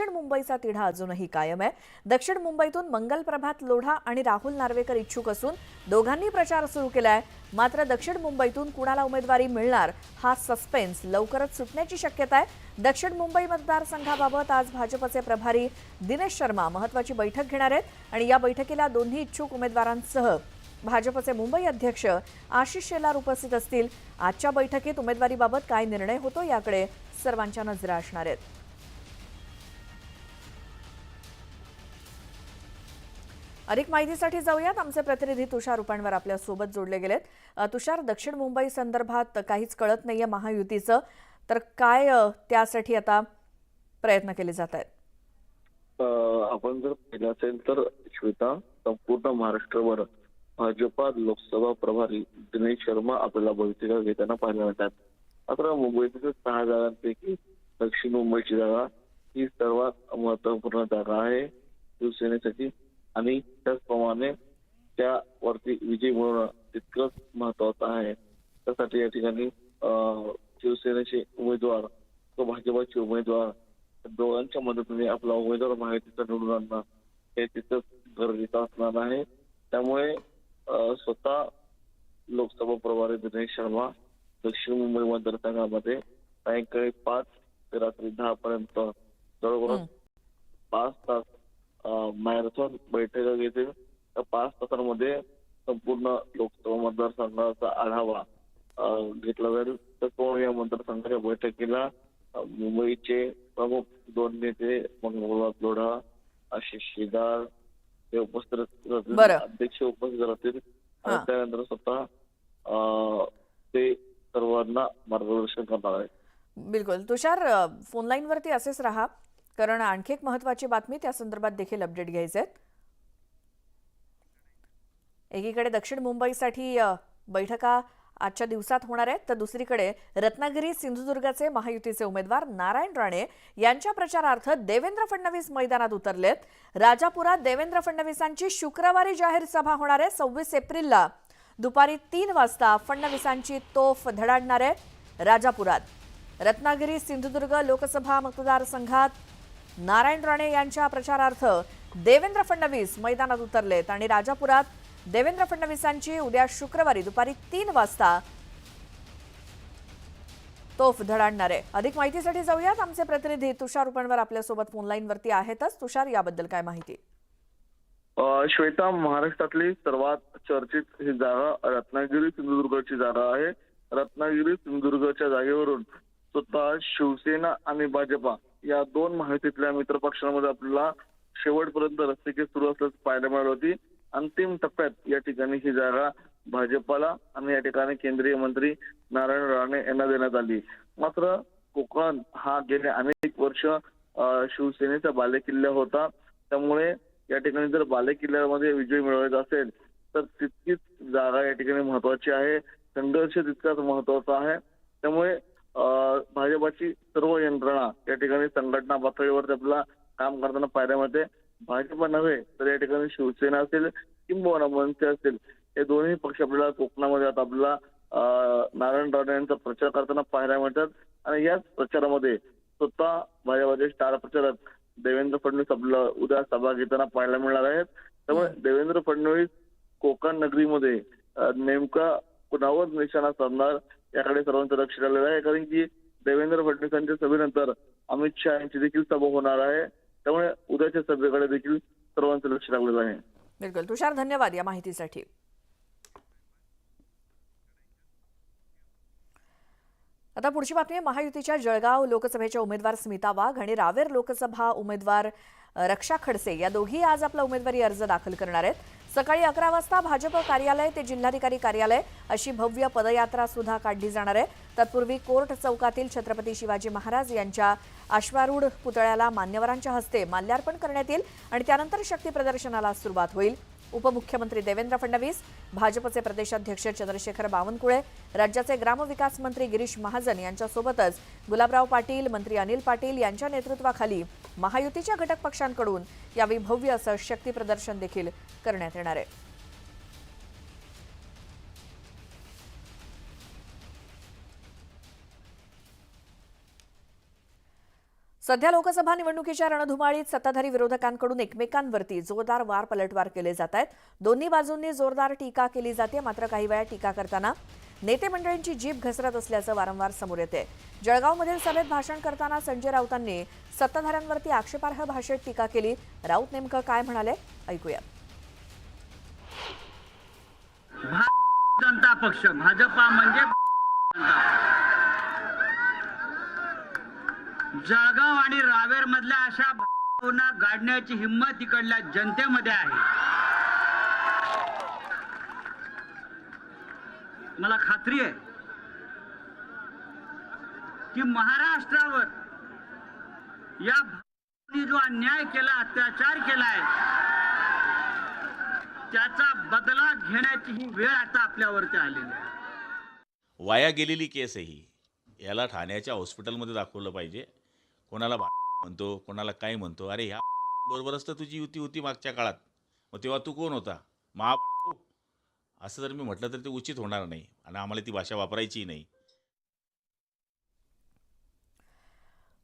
दक्षिण मुंबईचा तिढा अजूनही कायम आहे. दक्षिण मुंबईतून मंगल प्रभात लोढा आणि राहुल नार्वेकर इच्छुक असून दोघांनी प्रचार सुरू केलाय. मात्र दक्षिण मुंबईतून कुणाला उमेदवारी मिळणार हा सस्पेन्स लवकरच सुटण्याची शक्यता आहे. दक्षिण मुंबई मतदारसंघाबाबत आज भाजपचे प्रभारी दिनेश शर्मा महत्वाची बैठक घेणार आहेत आणि या बैठकीला दोन्ही इच्छुक उमेदवारांसह भाजपचे मुंबई अध्यक्ष आशिष शेलार उपस्थित असतील. आजच्या बैठकीत उमेदवारीबाबत काय निर्णय होतो याकडे सर्वांच्या नजरा असणार आहेत. अधिक माहितीसाठी जाऊयात. आमचे प्रतिनिधी तुषार उपणवर आपल्यासोबत जोडले गेलेत. तुषार दक्षिण मुंबई संदर्भात काहीच कळत नाहीये महायुतीचं. तर काय त्यासाठी आता प्रयत्न केले जात आहेत? आपण जर पाहिलं असेल तर श्वेता संपूर्ण महाराष्ट्रभर भाजपा लोकसभा प्रभारी दिनेश शर्मा आपल्याला भूमिका घेताना पाहायला मिळतात. मात्र मुंबईतील सहा जागांपैकी दक्षिण मुंबईची जागा ही सर्वात महत्त्वपूर्ण जागा आहे. शिवसेनेसाठी आणि त्याचप्रमाणे त्यावरती विजय मिळवणं तितकंच महत्वाचं आहे त्यासाठी या ठिकाणी अ, शिवसेनेचे उमेदवार व भाजपाचे उमेदवार दोघांच्या मदतीने आपला उमेदवार माहितीचा निवडून आणणं हे तिथंच गरजेचं असणार आहे त्यामुळे अ, स्वतः लोकसभा प्रभारी दिनेश शर्मा दक्षिण मुंबई मतदारसंघामध्ये सायंकाळी पाच ते रात्री दहा पर्यंत जवळपास. पाच तास मॅरेथॉन बैठका घेतील. पाच तासांमध्ये संपूर्ण लोकसभा मतदारसंघाचा आढावा अ, घेतला जाईल. त्याचप्रमाणे या मतदारसंघाच्या बैठकीला मुंबईचे प्रमुख दोन नेते मंगलवार लोढा आशिष शेलार हे उपस्थित राहतील. अध्यक्ष उपस्थित राहतील. आणि. त्यानंतर स्वतः ते सर्वांना मार्गदर्शन करणार आहेत. बिलकुल. तुषार अ, फोन लाईनवरती असेच राहा. कारण आणखी एक महत्त्वाची बातमी त्या संदर्भात देखील अपडेट घ्यायचे आहेत एकीकडे दक्षिण मुंबईसाठी बैठका आजच्या दिवसात होणार आहेत तर दुसरीकडे रत्नागिरी सिंधुदुर्गाचे महायुतीचे उमेदवार नारायण राणे यांच्या प्रचारार्थ देवेंद्र फडणवीस मैदानात उतरलेत. राजापुरात देवेंद्र फडणवीसांची शुक्रवारी जाहीर सभा होणार आहे सव्वीस एप्रिलला. दुपारी तीन वाजता फडणवीसांची तोफ धडाडणार आहे राजापुरात. रत्नागिरी सिंधुदुर्ग लोकसभा मतदारसंघात नारायण राणे यांच्या प्रचारार्थ देवेंद्र फडणवीस मैदानात उतरलेत आणि राजापुरात देवेंद्र फडणवीसांची उद्या शुक्रवारी दुपारी तीन वाजता तोफ धडाडणार आहे. अधिक माहितीसाठी जाऊयात. आमचे प्रतिनिधी तुषार उपणवर आपल्यासोबत फोन लाईनवरती आहेतच. तुषार याबद्दल काय माहिती? श्वेता महाराष्ट्रातली सर्वात चर्चित ही जागा रत्नागिरी सिंधुदुर्गची जागा आहे. रत्नागिरी सिंधुदुर्गच्या जागेवरून स्वतः शिवसेना आणि भाजपा या दोन माहितीतल्या मित्र पक्षांमध्ये आपल्याला शेवटपर्यंत रस्तेकी सुरू असल्याचं पाहायला मिळाली होती. अंतिम टप्प्यात या ठिकाणी ही जागा भाजपाला आणि या ठिकाणी केंद्रीय मंत्री नारायण राणे यांना देण्यात आली. मात्र कोकण हा गेले अनेक वर्ष शिवसेनेचा बालेकिल्ला होता. त्यामुळे या ठिकाणी जर बालेकिल्ल्यामध्ये विजय मिळवायचा असेल तर तितकीच जागा या ठिकाणी महत्वाची आहे. संघर्ष तितकाच महत्त्वाचा आहे. त्यामुळे भाजपाची सर्व यंत्रणा या ठिकाणी संघटना पातळीवरती आपल्याला काम करताना पाहायला मिळते. भाजप नव्हे तर या ठिकाणी शिवसेना असेल किंबहुना मनसे असेल हे दोन्ही पक्ष आपल्याला कोकणामध्ये आता आपल्याला अं, नारायण राणे यांचा प्रचार करताना पाहायला मिळतात. आणि याच प्रचारामध्ये स्वतः भाजपाचे स्टार प्रचारक देवेंद्र फडणवीस आपलं उद्या सभा घेताना पाहायला मिळणार आहेत. त्यामुळे देवेंद्र फडणवीस कोकण नगरीमध्ये नेमका कुणावर निशाणा साधणार? याकडे सर्वांचं लक्ष लागलेलं आहे. कारण की देवेंद्र फडणवीसांच्या सभेनंतर अमित शहा यांची देखील सभा होणार आहे. त्यामुळे उद्याच्या सभेकडे देखील सर्वांचं लक्ष लागलेलं आहे. बिलकुल. तुषार धन्यवाद या माहितीसाठी. आता पुढची बातमी महायुतीच्या जळगाव लोकसभेच्या उमेदवार स्मिता वाघ आणि रावेर लोकसभा उमेदवार रक्षा खडसे या दोघी आज आपला उमेदवारी अर्ज दाखल करणार आहेत. सकाळी अकरा वाजता भाजप कार्यालय ते जिल्हाधिकारी कार्यालय अशी भव्य पदयात्रा सुद्धा काढली जाणार आहे. तत्पूर्वी कोर्ट चौकातील छत्रपती शिवाजी महाराज यांच्या अश्वारूढ पुतळ्याला मान्यवरांच्या हस्ते माल्यार्पण करण्यात येईल आणि त्यानंतर शक्ती प्रदर्शनाला सुरुवात होईल. उपमुख्यमंत्री देवेंद्र फडणवीस भाजपचे प्रदेशाध्यक्ष चंद्रशेखर बावनकुळे राज्याचे ग्रामविकास मंत्री गिरीश महाजन यांच्यासोबतच गुलाबराव पाटील मंत्री अनिल पाटील यांच्या नेतृत्वाखाली महायुतीच्या घटक पक्षांकडून यावेळी भव्य असं शक्ती प्रदर्शन देखील करण्यात येणार आहे. सध्या लोकसभा निवडणुकीच्या रणधुमाळीत सत्ताधारी विरोधकांकडून एकमेकांवरती जोरदार वार पलटवार केले जात आहेत. दोन्ही बाजूंनी जोरदार टीका केली जाते मात्र काही वेळा टीका करताना नेते मंडळींची जीभ घसरत असल्याचं वारंवार समोर येते. जळगावमधील सभेत भाषण करताना संजय राऊतांनी सत्ताधाऱ्यांवरती आक्षेपार्ह भाषेत टीका केली. राऊत नेमकं काय म्हणाले? ऐकूया. जनता पक्ष भाजपा म्हणजे जळगाव आणि रावेर मधल्या अशा भावना गाडण्याची हिंमत इकडल्या जनतेमध्ये आहे. मला खात्री आहे की महाराष्ट्रावर या जो अन्याय केला अत्याचार केलाय त्याचा बदला घेण्याची ही वेळ आता आपल्यावरती आलेली आहे. वाया गेलेली केस आहे याला ठाण्याच्या हॉस्पिटलमध्ये दाखवलं पाहिजे. कोणाला भा म्हणतो कोणाला काय म्हणतो? अरे ह्या बरोबरच तर तुझी युती होती मागच्या काळात. मग तेव्हा तू कोण होता? महा असं जर मी म्हटलं तर ते उचित होणार नाही आणि आम्हाला ती भाषा वापरायची नाही.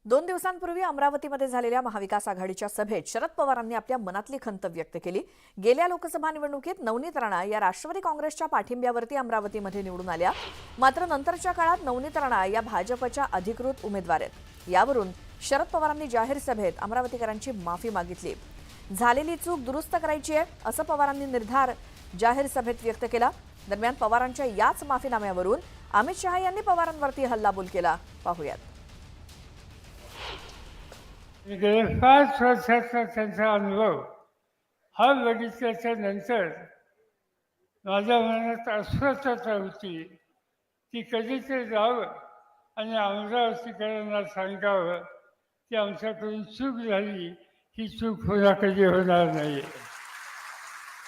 दोन दिवसांपूर्वी अमरावतीमध्ये झालेल्या महाविकास आघाडीच्या सभेत शरद पवारांनी आपल्या मनातली खंत व्यक्त केली. गेल्या लोकसभा निवडणुकीत नवनीत राणा या राष्ट्रवादी काँग्रेसच्या पाठिंब्यावरती अमरावतीमध्ये निवडून आल्या. मात्र नंतरच्या काळात नवनीत राणा या भाजपच्या अधिकृत उमेदवार आहेत. यावरून शरद पवारांनी जाहीर सभेत अमरावतीकरांची माफी मागितली. झालेली चूक दुरुस्त करायची आहे असं पवारांनी निर्धार जाहीर सभेत व्यक्त केला. दरम्यान पवारांच्या याच माफीनाम्यावरून अमित शहा यांनी पवारांवरती हल्लाबोल केला. पाहूयात. गेल्या वर्षाचा त्यांचा अनुभव हा बघितल्याच्या नंतर माझ्या मनात अस्वस्थता होती. की कधीतरी जावं आणि अमरावतीकरांना सांगावं. की आमच्याकडून चूक झाली ही चूक पुन्हा कधी होणार नाही।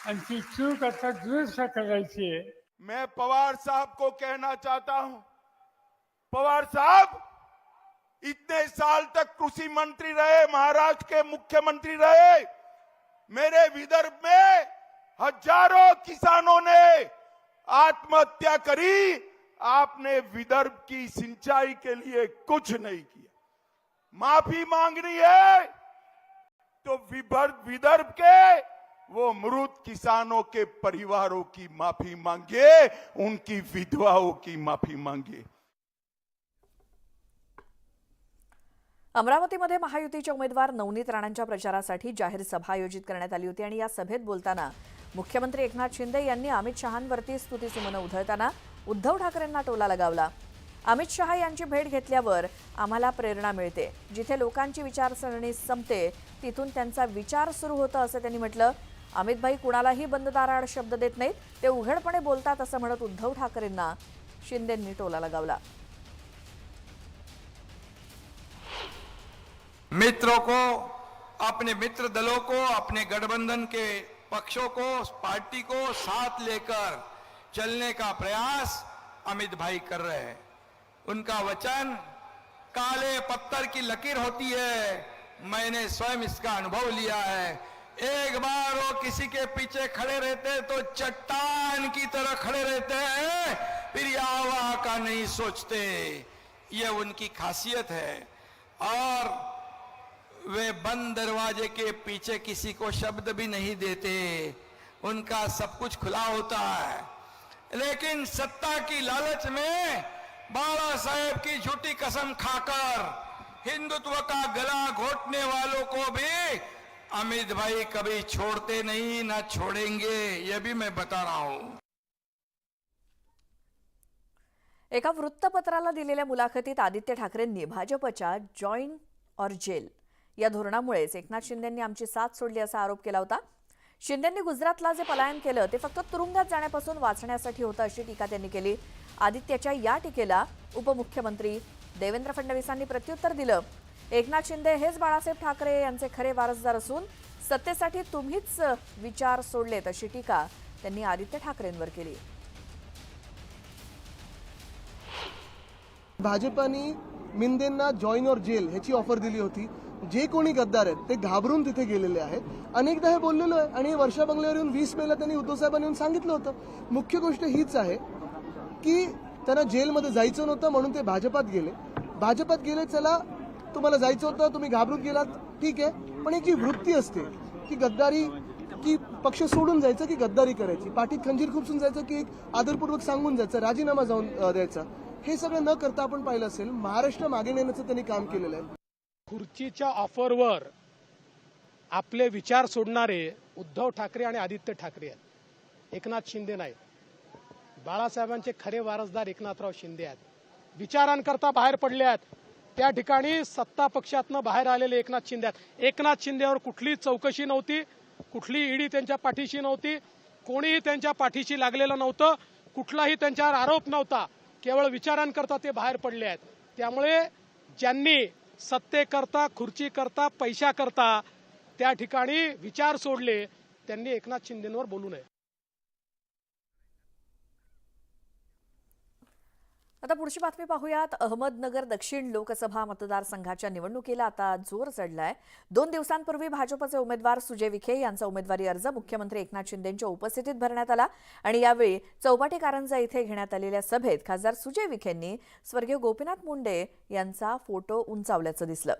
आणि ती चूक आता दुरुस्त करायची आहे मैं पवार साहब को कहना चाहता हूँ, पवार साहब, इतने साल तक कृषि मंत्री रहे, महाराष्ट्र के मुख्यमंत्री रहे, मेरे विदर्भ में हज़ारों किसानों ने आत्महत्या करी, आपने विदर्भ की सिंचाई के लिए कुछ नहीं किया। माफी मांगनी है। तो विदर्भ के वो मृत किसानों के परिवारों की माफी मांगे उनकी विधवाओं की माफी मांगे। अमरावतीमध्ये महायुतीच्या उमेदवार नवनीत राणांच्या प्रचारासाठी जाहीर सभा आयोजित करण्यात आली होती आणि या सभेत बोलताना मुख्यमंत्री एकनाथ शिंदे यांनी अमित शहांवरती स्तुतीसुमनं उधळताना उद्धव ठाकरेंना टोला लगावला. अमित शहा यांची भेट घेतल्यावर आम्हाला प्रेरणा मिळते. जिथे लोकांची विचारसरणी संपते तिथून त्यांचा विचार सुरू होतं असं त्यांनी म्हटलं. अमितभाई कुणालाही बंद दाराआड शब्द देत नाहीत ते उघडपणे बोलतात असं म्हणत उद्धव ठाकरेंना शिंदेंनी टोला लगावला. मित्रों को अपने मित्र दलों को अपने गठबंधन के पक्षों को पार्टी को साथ लेकर चलने का प्रयास अमित भाई कर रहे हैं। उनका वचन काले पत्थर की लकीर होती है। मैंने स्वयं इसका अनुभव लिया है। एक बार वो किसी के पीछे खड़े रहते तो चट्टान की तरह खड़े रहते हैं। फिर ये आवा का नहीं सोचते। ये उनकी खासियत है। और वे बंद दरवाजे के पीछे किसी को शब्द भी नहीं देते। उनका सब कुछ खुला होता है। लेकिन सत्ता की लालच में बाबासाहेब की झूठी कसम खाकर हिंदुत्व का गला घोटने वालों को भी अमित भाई कभी छोड़ते नहीं ना छोड़ेंगे ये भी मैं बता रहा हूं। एका वृत्तपत्राला दिलेल्या मुलाखतीत आदित्य ठाकरेंनी भाजपच्या जॉईन ऑर जेल या धोरणामुळेच एकनाथ शिंदेंनी आमची साथ सोडली असा आरोप केला होता. शिंदेंनी गुजरातला जे पलायन केलं ते फक्त तुरुंगात जाण्यापासून वाचण्यासाठी होतं अशी टीका त्यांनी केली. आदित्यच्या या टीकेला उपमुख्यमंत्री देवेंद्र फडणवीसांनी प्रत्युत्तर दिलं. एकनाथ शिंदे हेच बाळासाहेब ठाकरे यांचे खरे वारसदार असून सत्तेसाठी तुम्हीच विचार सोडलेत अशी टीका त्यांनी आदित्य ठाकरेंवर केली. भाजपाने मिंदेंना जॉईन और जेल ह्याची ऑफर दिली होती. जे कोणी गद्दार आहेत ते घाबरून तिथे गेलेले आहेत. अनेकदा हे बोललेलो आहे आणि वर्षा बंगल्यावर येऊन वीस मेला त्यांनी उद्धव साहेबांनी येऊन सांगितलं होतं. मुख्य गोष्ट हीच आहे की त्यांना जेलमध्ये जायचं नव्हतं म्हणून ते भाजपात गेले. भाजपात गेले चला तुम्हाला जायचं होतं तुम्ही घाबरून गेलात ठीक आहे. पण एक जी वृत्ती असते की गद्दारी की पक्ष सोडून जायचं की गद्दारी करायची. पाठीत खंजीर खुपसून जायचं की एक आदरपूर्वक सांगून जायचं राजीनामा जाऊन द्यायचा. हे सगळं न करता आपण पाहिलं असेल महाराष्ट्र मागे नेण्याचं त्यांनी काम केलेलं आहे. खुर्चीच्या ऑफरवर आपले विचार सोडणारे उद्धव ठाकरे आणि आदित्य ठाकरे आहेत. एकनाथ शिंदे नाहीत. बाळासाहेबांचे खरे वारसदार एकनाथराव शिंदे आहेत. विचारांकरता बाहेर पडले आहेत. त्या ठिकाणी सत्ता पक्षातनं बाहेर आलेले एकनाथ शिंदे आहेत. एकनाथ शिंदेवर कुठली चौकशी नव्हती कुठली ईडी त्यांच्या पाठीशी नव्हती कोणीही त्यांच्या पाठीशी लागलेलं नव्हतं कुठलाही त्यांच्यावर आरोप नव्हता. केवळ विचारांकरता ते बाहेर पडले आहेत. त्यामुळे ज्यांनी सत्तेकरता खुर्चीकरता पैशाकरता त्या ठिकाणी विचार सोडले त्यांनी एकनाथ शिंदेंवर बोलू नये. आता पुढची बातमी पाहूयात. अहमदनगर दक्षिण लोकसभा मतदारसंघाच्या निवडणुकीला आता जोर चढलाय. दोन दिवसांपूर्वी भाजपचे उमेदवार सुजय विखे यांचा उमेदवारी अर्ज मुख्यमंत्री एकनाथ शिंदेच्या उपस्थितीत भरण्यात आला आणि यावेळी चौपाटी कारंजा इथे घेण्यात आलेल्या सभेत खासदार सुजय विखेंनी स्वर्गीय गोपीनाथ मुंडे यांचा फोटो उंचावल्याचं दिसलं.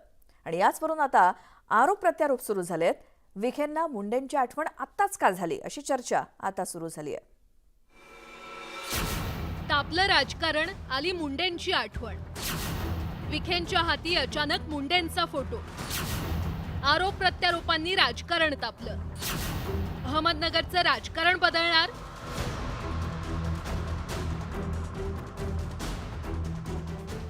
आणि याचवरून आता आरोप प्रत्यारोप सुरू झालेत. विखेंना मुंडेंची आठवण आत्ताच का झाली अशी चर्चा आता सुरू झाली आहे आपलं राजकारण आली मुंडेंची आठवण. विखेंच्या हाती अचानक मुंडेंचा फोटो. आरोप प्रत्यारोपांनी राजकारण तापलं. अहमदनगरचं राजकारण बदलणार?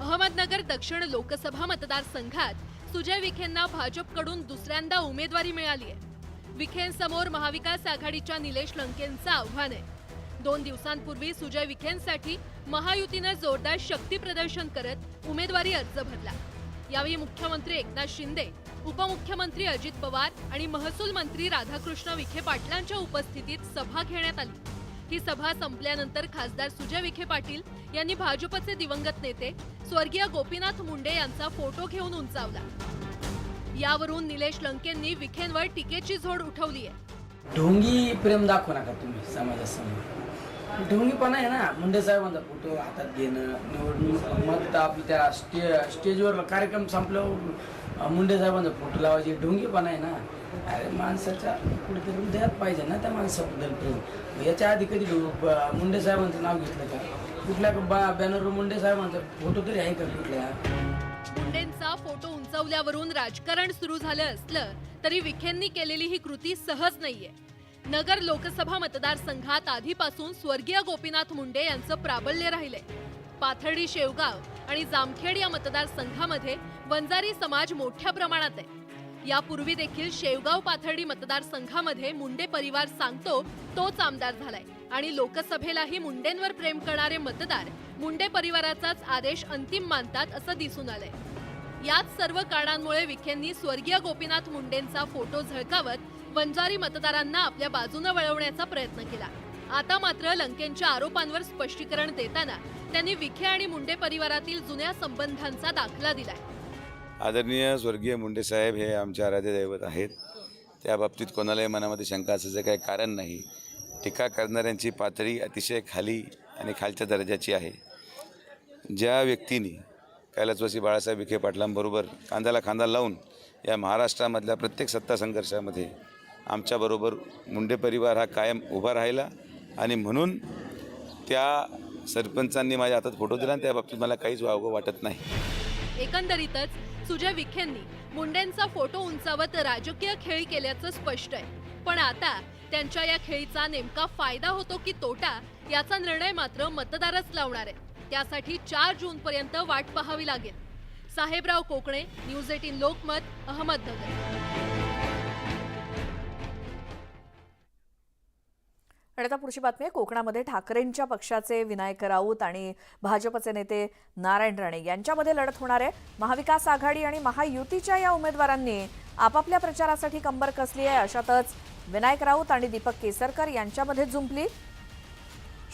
अहमदनगर दक्षिण लोकसभा मतदारसंघात सुजय विखेंना भाजपकडून दुसऱ्यांदा उमेदवारी मिळाली आहे विखेंसमोर महाविकास आघाडीच्या निलेश लंकेंचं आव्हान आहे. दोन दिवसांपूर्वी सुजय विखेंसाठी महायुतीनं जोरदार शक्ती प्रदर्शन करत उमेदवारी अर्ज भरला. यावेळी मुख्यमंत्री एकनाथ शिंदे उपमुख्यमंत्री अजित पवार आणि महसूल मंत्री राधाकृष्ण विखे पाटलांच्या उपस्थितीत सभा घेण्यात आली. ही सभा संपल्यानंतर खासदार सुजय विखे पाटील यांनी भाजपचे दिवंगत नेते स्वर्गीय गोपीनाथ मुंडे यांचा फोटो घेऊन उंचावला. यावरून निलेश लंकेंनी विखेंवर टीकेची झोड उठवली आहे ढोंगी प्रेम दाखवू नका तुम्ही समाजासमोर? ढोंगीपणा आहे ना मुंडे साहेबांचा फोटो हातात घेणं निवडणूक मत आपलं त्या स्टे स्टेजवर कार्यक्रम संपल्यावर मुंडे साहेबांचा फोटो लावायचे ढोंगीपणा आहे ना. अरे माणसाच्या कुठेतरी हृदयात पाहिजे ना त्या माणसाबद्दल प्रेम. याच्या आधी कधी मुंडे साहेबांचं नाव घेतलं का? कुठल्या बा बॅनरवर मुंडे साहेबांचा फोटो तरी आहे का कुठल्या? मुंडेंचा फोटो उंचावल्यावरून राजकारण सुरू झालं असलं तरी विखेंनी केलेली ही कृती सहज नाहीये. नगर लोकसभा मतदारसंघात आधीपासून स्वर्गीय गोपीनाथ मुंडे यांचं प्राबल्य राहिले पाथर्डी शेवगाव आणि जामखेड या मतदारसंघामध्ये वंजारी समाज मोठ्या प्रमाणात आहे. यापूर्वी देखील शेवगाव पाथर्डी मतदारसंघामध्ये मुंडे परिवार सांगतो तोच आमदार झालाय. आणि लोकसभेलाही मुंडेंवर प्रेम करणारे मतदार मुंडे परिवाराचाच आदेश अंतिम मानतात असं दिसून आलंय. याच सर्व कारणांमुळे विखेंनी स्वर्गीय गोपीनाथ मुंडेंचा फोटो झळकावत वंजारी मतदारांना आपल्या बाजूनं वळवण्याचा प्रयत्न केला. आता मात्र लंकेंच्या आरोपांवर स्पष्टीकरण देताना त्यांनी विखे आणि मुंडे परिवारातील जुन्या संबंधांचा दाखला दिलाय. आदरणीय स्वर्गीय मुंडे साहेब हे आमचे आराध्य दैवत आहेत. त्या बाबतीत कोणालाही मनामध्ये शंका असायचं काही कारण नाही. टीका करणाऱ्यांची पातळी अतिशय खाली आणि खालच्या दर्जाची आहे. ज्या व्यक्तीने कैलासवासी बाळासाहेब विखे पाटलांबरोबर खांद्याला खांदा लावून या महाराष्ट्रामधल्या प्रत्येक सत्ता संघर्षामध्ये आमच्याबरोबर मुंडे परिवार हा कायम उभा राहिला. आणि म्हणून त्या सरपंचांनी माझ्या हातात फोटो दिला आणि त्या बाबतीत मला काहीच वावगं वाटत नाही. एकंदरीतच सुजय विखेंनी मुंडेंचा फोटो उंचावत राजकीय खेळी केल्याचं स्पष्ट आहे. पण आता त्यांच्या या खेळीचा नेमका फायदा होतो की तोटा याचा निर्णय मात्र मतदारच लावणार आहे. त्यासाठी चार जून पर्यंत वाट पाहावी लागेल. Sahebrao Kokane news eighteen Lokmat Ahmednagar. आणि आता पुढची बातमी आहे कोकणामध्ये ठाकरेंच्या पक्षाचे विनायक राऊत आणि भाजपचे नेते नारायण राणे यांच्यामध्ये लढत होणार आहे. महाविकास आघाडी आणि महायुतीच्या या उमेदवारांनी आपापल्या प्रचारासाठी कंबर कसली आहे अशातच विनायक राऊत आणि दीपक केसरकर यांच्यामध्ये जुंपली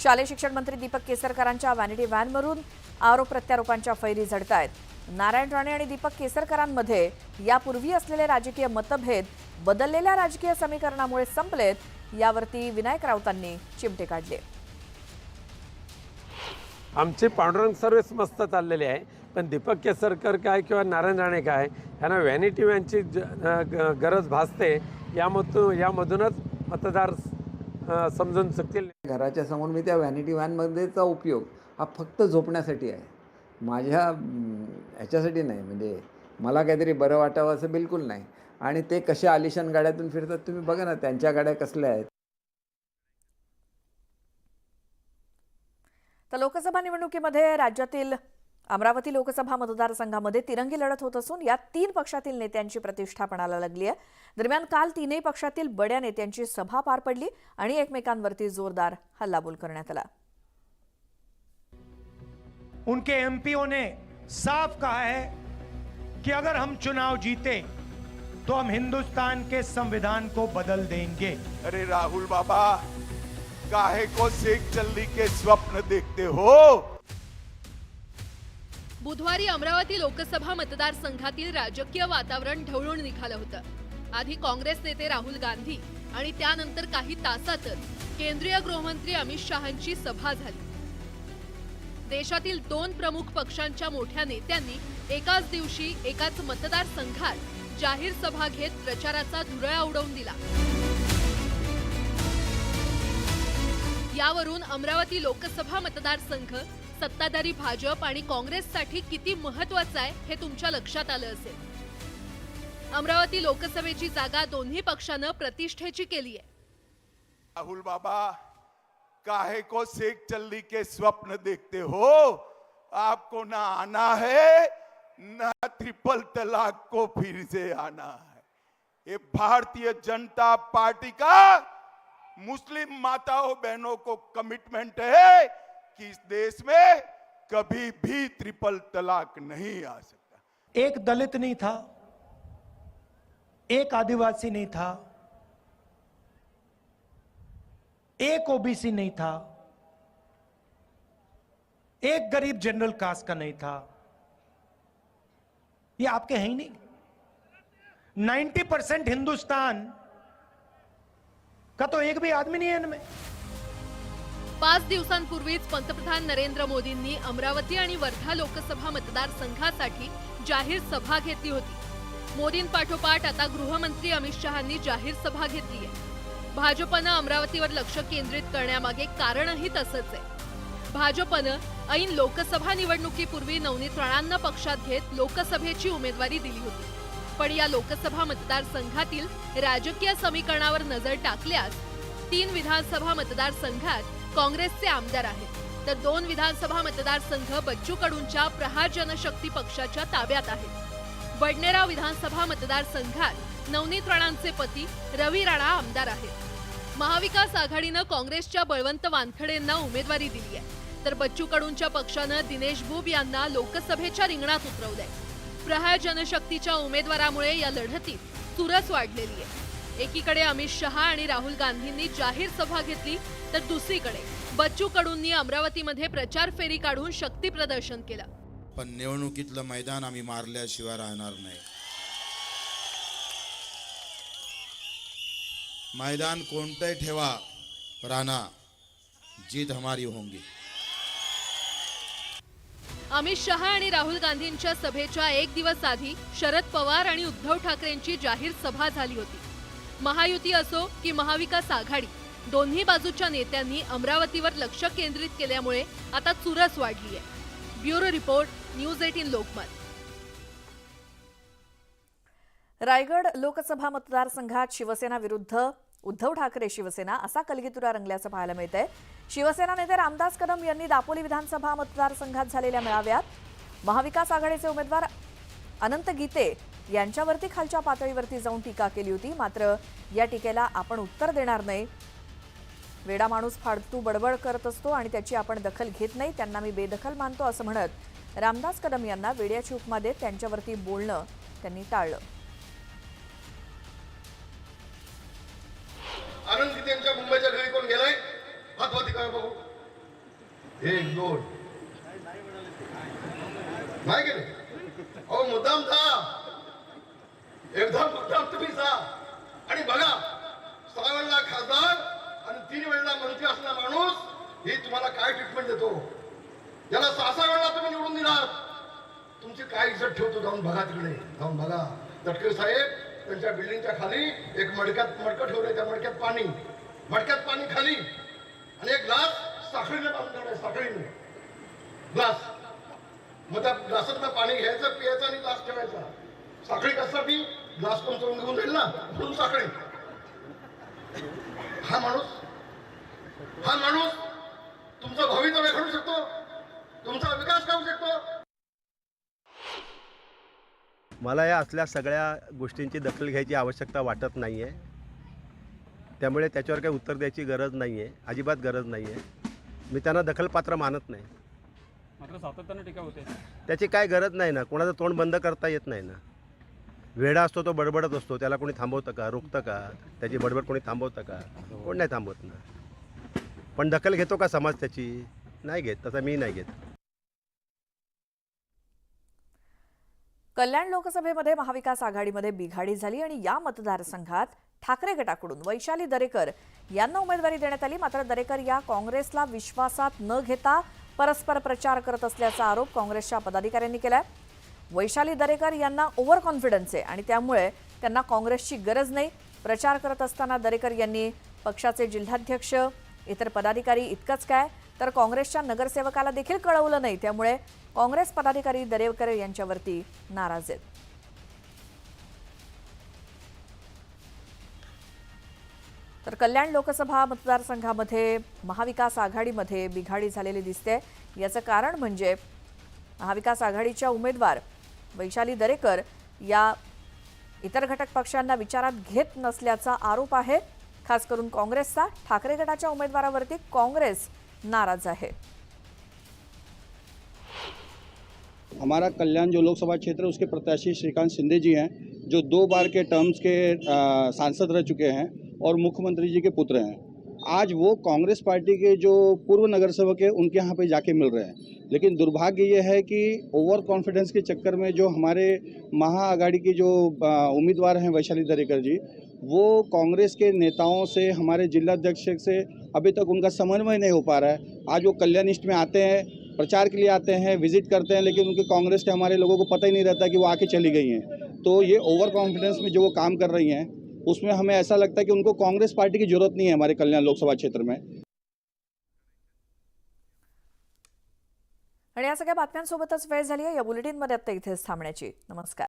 शालेय शिक्षण मंत्री दीपक केसरकरांच्या व्हॅनिटी व्हॅनवरून आरोप प्रत्यारोपांच्या फैरी झडत आहेत नारायण राणे आणि दीपक केसरकरांमध्ये यापूर्वी असलेले राजकीय मतभेद बदललेल्या राजकीय समीकरणामुळे संपलेत. यावरती विनायक राऊतांनी चिमटे काढले. आमचे पांडुरंग सर्व्हिस मस्त चाललेले आहे पण दीपक केसरकर काय किंवा नारायण राणे काय यांना व्हॅनिटी व्हॅनची गरज भासते यामधून यामधूनच मतदार समजून चुकतील. घराच्या समोर मी त्या व्हॅनिटी व्हॅनमध्येचा उपयोग हा फक्त झोपण्यासाठी आहे. माझ्या ह्याच्यासाठी नाही म्हणजे मला काहीतरी बरं वाटावं असं बिलकुल नाही. आणि ते कशा आलिशान गाड्यातून फिरतात तुम्ही बघा ना त्यांच्या गाड्या कसल्या आहेत. तर लोकसभा निवडणुकीमध्ये राज्यातील अमरावती लोकसभा मतदारसंघामध्ये तिरंगी लढत होत असून यात तीन पक्षातील नेत्यांची प्रतिष्ठा पणाला लागली आहे. दरम्यान काल तीनही पक्षातील बड्या नेत्यांची सभा पार पडली आणि एकमेकांवरती जोरदार हल्लाबोल करण्यात आला. उनके एमपीओ ने साफ कहा है कि अगर हम चुनाव जीते तो हम हिंदुस्तान के संविधान को बदल देंगे। अरे राहुल बाबा काहे को शेख चल्ली के स्वप्न देखते हो? बुधवारी अमरावती लोकसभा मतदारसंघातील राजकीय वातावरण ढवळून निघालं होतं. आधी काँग्रेस नेते राहुल गांधी आणि त्यानंतर काही तासातच केंद्रीय गृहमंत्री अमित शहांची सभा झाली. देशातील दोन प्रमुख पक्षांच्या मोठ्या नेत्यांनी एकाच दिवशी एकाच मतदारसंघात जाहीर सभा घेत प्रचाराचा धुरळा उडवून दिला. यावरून अमरावती लोकसभा मतदारसंघ सत्ताधारी भाजप आणि काँग्रेससाठी किती महत्त्वाचा आहे हे तुमच्या लक्षात आलं असेल. अमरावती लोकसभेची जागा दोन्ही पक्षानं प्रतिष्ठेची केली आहे. राहुल बाबा काहे को सेख चल्ली के स्वप्न देखते हो? आपको ना आना है ना ट्रिपल तलाक को फिर से आना है। ये भारतीय जनता पार्टी का मुस्लिम माताओं बहनों को कमिटमेंट है कि इस देश में कभी भी ट्रिपल तलाक नहीं आ सकता। एक दलित नहीं था, एक आदिवासी नहीं था, एक ओबीसी नहीं था, एक गरीब जनरल कास्ट का नहीं था। ये आपके हैं ही नहीं। 90 परसेंट हिंदुस्तान का तो एक भी आदमी नहीं है इनमें। पाच दिवसांपूर्वीच पंतप्रधान नरेंद्र मोदींनी अमरावती आणि वर्धा लोकसभा मतदारसंघासाठी जाहीर सभा घेतली होती. मोदींपाठोपाठ आता गृहमंत्री अमित शहांनी जाहीर सभा घेतली आहे. भाजपनं अमरावतीवर लक्ष केंद्रित करण्यामागे कारणही तसंच आहे. भाजपनं ऐन लोकसभा निवडणुकीपूर्वी नवनीत राणांना पक्षात घेत लोकसभेची उमेदवारी दिली होती. पण या लोकसभा मतदारसंघातील राजकीय समीकरणावर नजर टाकल्यास तीन विधानसभा मतदारसंघात काँग्रेसचे आमदार आहेत. तर दोन विधानसभा मतदारसंघ बच्चू कडूंच्या प्रहार जनशक्ती पक्षाच्या ताब्यात आहेत. बडनेरा विधानसभा मतदारसंघात नवनीत राणांचे पती रवी राणा आमदार आहेत. महाविकास आघाडीनं काँग्रेसच्या बळवंत वानखडेंना उमेदवारी दिली आहे. तर बच्चू कडूंच्या पक्षानं दिनेश बुब यांना लोकसभेच्या रिंगणात उतरवलंय. प्रहार जनशक्तीच्या उमेदवारामुळे या लढतीत चुरस वाढलेली आहे. एकीकडे अमित शहा आणि राहुल गांधींनी जाहीर सभा घेतली तर दुसरीकडे बच्चू कडूंनी अमरावतीमध्ये प्रचार फेरी काढून शक्ती प्रदर्शन केलं. पण निवडणुकीतलं मैदान आम्ही मारल्याशिवाय राहणार नाही. मैदान कोणतंही ठेवा राणा जीत हमारी होंगी. अमित शहा आणि राहुल गांधींच्या सभेच्या एक दिवस आधी शरद पवार आणि उद्धव ठाकरेंची जाहीर सभा झाली होती. महायुती असो की महाविकास आघाडी दोन्ही बाजूच्या नेत्यांनी अमरावतीवर लक्ष केंद्रित केल्यामुळे आता चुरस वाढली आहे bureau report news eighteen Lokmat. Raigad Lok Sabha मतदारसंघात शिवसेना विरुद्ध उद्धव ठाकरे शिवसेना असा कलगीतुरा रंगल्याचं पाहायला मिळतंय. शिवसेना नेते रामदास कदम यांनी दापोली विधानसभा मतदारसंघात झालेल्या मेळाव्यात महाविकास आघाडीचे उमेदवार अनंत गीते यांच्यावरती खालच्या पातळीवरती जाऊन टीका केली होती. मात्र या टीकेला आपण उत्तर देणार नाही. वेडा माणूस फाडतू बडबड करत असतो आणि त्याची आपण दखल घेत नाही. त्यांना मी बेदखल मानतो असं म्हणत रामदास कदम यांना वेड्याची उपमा देत त्यांच्यावरती बोलणं त्यांनी टाळलं. आनंद त्यांच्या मुंबईच्या घरी कोण गेलाय? हातवरती काय बघू. एक दोन. नाही गेले? अहो मुद्दाम जा एकदम मुद्दाम तुम्ही जा. आणि बघा सहा वेळेला खासदार आणि तीन वेळेला मंत्री असणारा माणूस ही तुम्हाला काय ट्रीटमेंट देतो? याला सहा सहा वेळेला तुम्ही निवडून दिलात. तुमची काय इज्जत ठेवतो जाऊन बघा तिकडे. जाऊन बघा. तटकरे साहेब त्यांच्या बिल्डिंगच्या खाली एक मडक्यात मडकं ठेवलंय त्या मडक्यात पाणी. मडक्यात पाणी खाली. आणि एक ग्लास साखळीने बांधून ठेवलाय साखळीने ग्लास. मग त्या ग्लासातलं पाणी घ्यायचं पियायचं आणि ग्लास ठेवायचा. साखळी कशासाठी? ग्लास पण चोरून घेऊन जाईल ना? म्हणून साखळी. हा माणूस. हा माणूस तुमचं भवितव्य घडू शकतो. तुमचा विकास करू शकतो. मला या असल्या सगळ्या गोष्टींची दखल घ्यायची आवश्यकता वाटत नाही आहे. त्यामुळे त्याच्यावर काही उत्तर द्यायची गरज नाही आहे. अजिबात गरज नाही आहे. मी त्यांना दखलपात्र मानत नाही. मात्र सातत्यानं टीका होते. त्याची काय गरज नाही ना. कोणाचं तोंड बंद करता येत नाही ना. वेडा असतो तो बडबडत असतो. त्याला कोणी थांबवतं का? रोखतं का? त्याची बडबड कोणी थांबवतं का? कोण नाही थांबवत ना. पण दखल घेतो का समाज त्याची? नाही घेत. तसं मी नाही घेत. कल्याण लोकसभेमध्ये महाविकास आघाडीमध्ये बिघाडी झाली आणि या मतदारसंघात ठाकरे गटाकडून वैशाली दरेकर यांना उमेदवारी देण्यात आली. मात्र दरेकर या काँग्रेसला विश्वासात न घेता परस्पर प्रचार करत असल्याचा आरोप काँग्रेसच्या पदाधिकाऱ्यांनी केलाय. वैशाली दरेकर यांना ओव्हर कॉन्फिडन्स आहे आणि त्यामुळे त्यांना काँग्रेसची गरज नाही. प्रचार करत असताना दरेकर यांनी पक्षाचे जिल्हाध्यक्ष इतर पदाधिकारी इतकंच काय तर काँग्रेसच्या नगरसेवकाला देखील कळवलं नाही. त्यामुळे काँग्रेस पदाधिकारी दरेवकर यांच्यावरती नाराज आहेत. तर कल्याण लोकसभा मतदारसंघामध्ये महाविकास आघाडीमध्ये बिघाडी झालेली दिसते. याचं कारण म्हणजे महाविकास आघाडीच्या उमेदवार वैशाली दरेकर या इतर घटक पक्षांना विचारात घेत नसल्याचा आरोप आहे. खास करून काँग्रेसचा ठाकरे गटाच्या उमेदवारावरती काँग्रेस नाराज आहे. हमारा कल्याण जो लोकसभा क्षेत्र है, उसके प्रत्याशी श्रीकांत शिंदे जी हैं, जो दो बार के टर्म्स के सांसद रह चुके हैं और मुख्यमंत्री जी के पुत्र हैं। आज वो कांग्रेस पार्टी के जो पूर्व नगर सेवक है, उनके यहाँ पे जाके मिल रहे हैं। लेकिन दुर्भाग्य ये है कि ओवर कॉन्फिडेंस के चक्कर में जो हमारे महाआघाड़ी के जो उम्मीदवार हैं वैशाली दरेकर जी, वो कांग्रेस के नेताओं से, हमारे जिलाध्यक्ष से अभी तक उनका समन्वय नहीं हो पा रहा है। आज वो कल्याणिष्ट में आते हैं प्रचार के लिए आते हैं विज़िट करते हैं, लेकिन उनके कांग्रेस के हमारे लोगों को पता ही नहीं रहता कि वो आके चली गई हैं। तो ये ओवर कॉन्फिडेंस में जो वो काम कर रही हैं, उसमें हमें ऐसा लगता है कि उनको कांग्रेस पार्टी की ज़रूरत नहीं है हमारे कल्याण लोकसभा क्षेत्र में। आणि या सगळ्या बातम्यांसोबतच वेळ झाली आहे, या बुलेटिनमध्ये आता इथेच थांबण्याची. नमस्कार.